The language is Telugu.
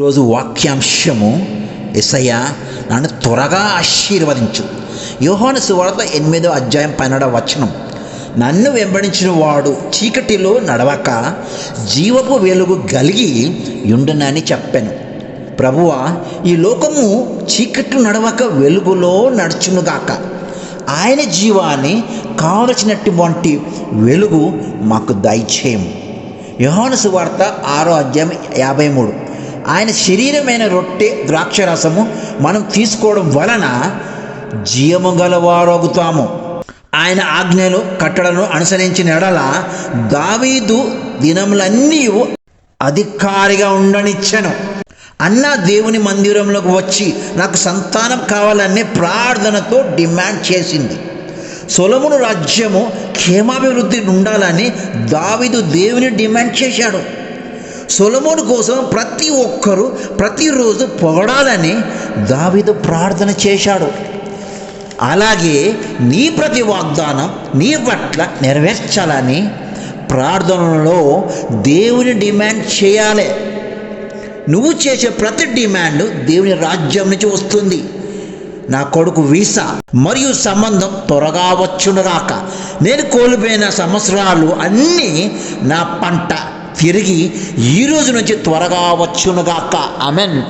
ఈరోజు వాక్యాంశము ఎసయ్య నన్ను త్వరగా ఆశీర్వదించు. యోహాను సువార్త ఎనిమిదో అధ్యాయం పన్నెండవ వచనం. నన్ను వెంబడించిన వాడు చీకటిలో నడవక జీవపు వెలుగు కలిగి ఉండునని చెప్పాను. ప్రభువా ఈ లోకము చీకట్లు నడవక వెలుగులో నడుచునుగాక ఆయన జీవాన్ని కావలసినటువంటి వెలుగు మాకు దయచేయము. యోహాను సువార్త ఆరో అధ్యాయం యాభై మూడు. ఆయన శరీరమైన రొట్టె ద్రాక్షరసము మనం తీసుకోవడం వలన జీవము గలవారగుతాము. ఆయన ఆజ్ఞలు కట్టడను అనుసరించిన ఎడల దావీదు దినములన్నీ అధికారిగా ఉండనిచ్చాను. అన్న దేవుని మందిరంలోకి వచ్చి నాకు సంతానం కావాలనే ప్రార్థనతో డిమాండ్ చేసింది. సొలమును రాజ్యము క్షేమాభివృద్ధి ఉండాలని దావిదు దేవుని డిమాండ్ చేశాడు. సొలమును కోసం ప్రతి ఒక్కరూ ప్రతిరోజు పొగడాలని దావిదు ప్రార్థన చేశాడు. అలాగే నీ ప్రతి వాగ్దానం నీ పట్ల నెరవేర్చాలని ప్రార్థనలో దేవుని డిమాండ్ చేయాలి. నువ్వు చేసే ప్రతి డిమాండ్ దేవుని రాజ్యం నుంచి వస్తుంది. నా కొడుకు వీసా మరియు సంబంధం త్వరగా వచ్చునుగాక నేను కోల్పోయిన సంవత్సరాలు అన్నీ నా పంట. తిరిగి ఈ రోజు నుంచి త్వరగా వచ్చునుగాక. అమెన్